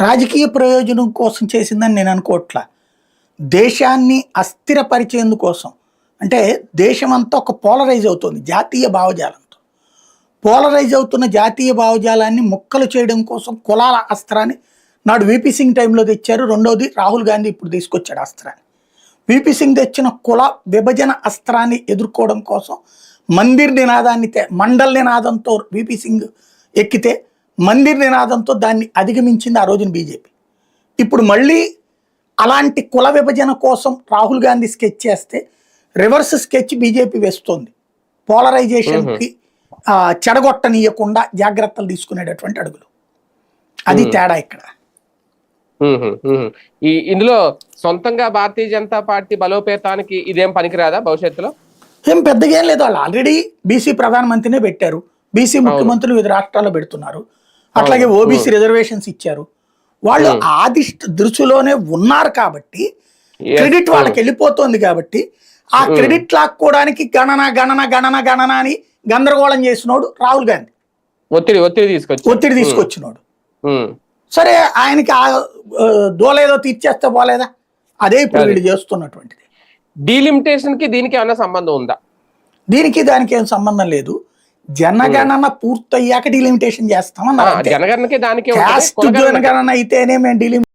రాజకీయ ప్రయోజనం కోసం చేసిందని నేను అనుకోవట్లా. దేశాన్ని అస్థిరపరిచేందుకోసం. అంటే దేశమంతా ఒక పోలరైజ్ అవుతుంది జాతీయ భావజాలంతో. పోలరైజ్ అవుతున్న జాతీయ భావజాలాన్ని ముక్కలు చేయడం కోసం కులాల అస్త్రాన్ని నాడు విపి సింగ్ టైంలో తెచ్చారు. రెండవది రాహుల్ గాంధీ ఇప్పుడు తీసుకొచ్చాడు అస్త్రాన్ని. విపి సింగ్ తెచ్చిన కుల విభజన అస్త్రాన్ని ఎదుర్కోవడం కోసం మందిర్ నినాదాన్ని మండల్ నినాదంతో విపి సింగ్ ఎక్కితే మందిర్ నినాదంతో దాన్ని అధిగమించింది ఆ రోజున బీజేపీ. ఇప్పుడు మళ్ళీ అలాంటి కుల విభజన కోసం రాహుల్ గాంధీ స్కెచ్ చేస్తే రివర్స్ స్కెచ్ బీజేపీ వేస్తోంది. పోలరైజేషన్కి చెడగొట్టనీయకుండా జాగ్రత్తలు తీసుకునేటటువంటి అడుగులు. అది తేడా ఇక్కడ. ఈ ఇందులో సొంతంగా భారతీయ జనతా పార్టీ బలోపేతానికి ఇదేం పనికిరాదా భవిష్యత్తులో? ఏం పెద్దగా ఏం లేదు. వాళ్ళు ఆల్రెడీ బీసీ ప్రధానమంత్రినే పెట్టారు. బీసీ ముఖ్యమంత్రులు వివిధ రాష్ట్రాల్లో పెడుతున్నారు. అట్లాగే ఓబీసీ రిజర్వేషన్స్ ఇచ్చారు. వాళ్ళు ఆది దృష్టిలోనే ఉన్నారు కాబట్టి. క్రెడిట్ వాళ్ళకి వెళ్ళిపోతుంది కాబట్టి ఆ క్రెడిట్ లాక్కోవడానికి గణన గణన గణన గణన అని గందరగోళం చేసినోడు రాహుల్ గాంధీ. ఒత్తిడి ఒత్తిడి తీసుకొచ్చి ఒత్తిడి తీసుకొచ్చినోడు. సరే ఆయనకి ఆ ఆ, దోలేదో తీర్చేస్తే పోలేదా? అదే ఇప్పుడు వీళ్ళు చేస్తున్నటువంటిది. డీలిమిటేషన్కి దీనికి ఏమైనా సంబంధం ఉందా? దీనికి దానికి ఏం సంబంధం లేదు. జనగణన పూర్తయ్యాక డిలిమిటేషన్ చేస్తామన్నారు అంతే. జనగణనకి దానికి జనగణన అయితేనే మేము డిలిమిట్